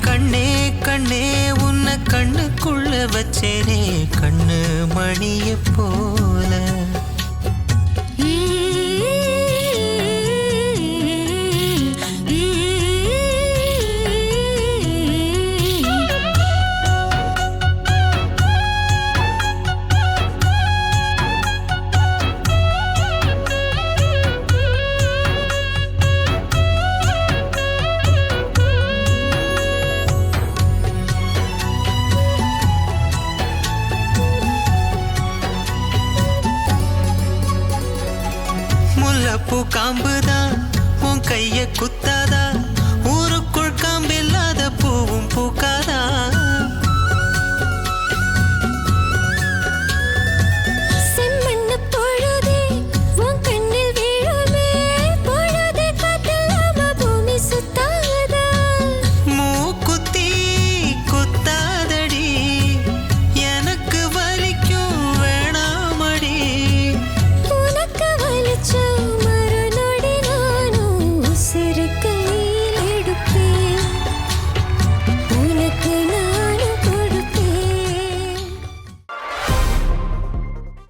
கண்ணே கண்ணே உன்னை கண்ணுக்குள்ள வச்சேனே. கண்ணு மணியப்போ. பூ காம்புதான் உன் கைய குத்து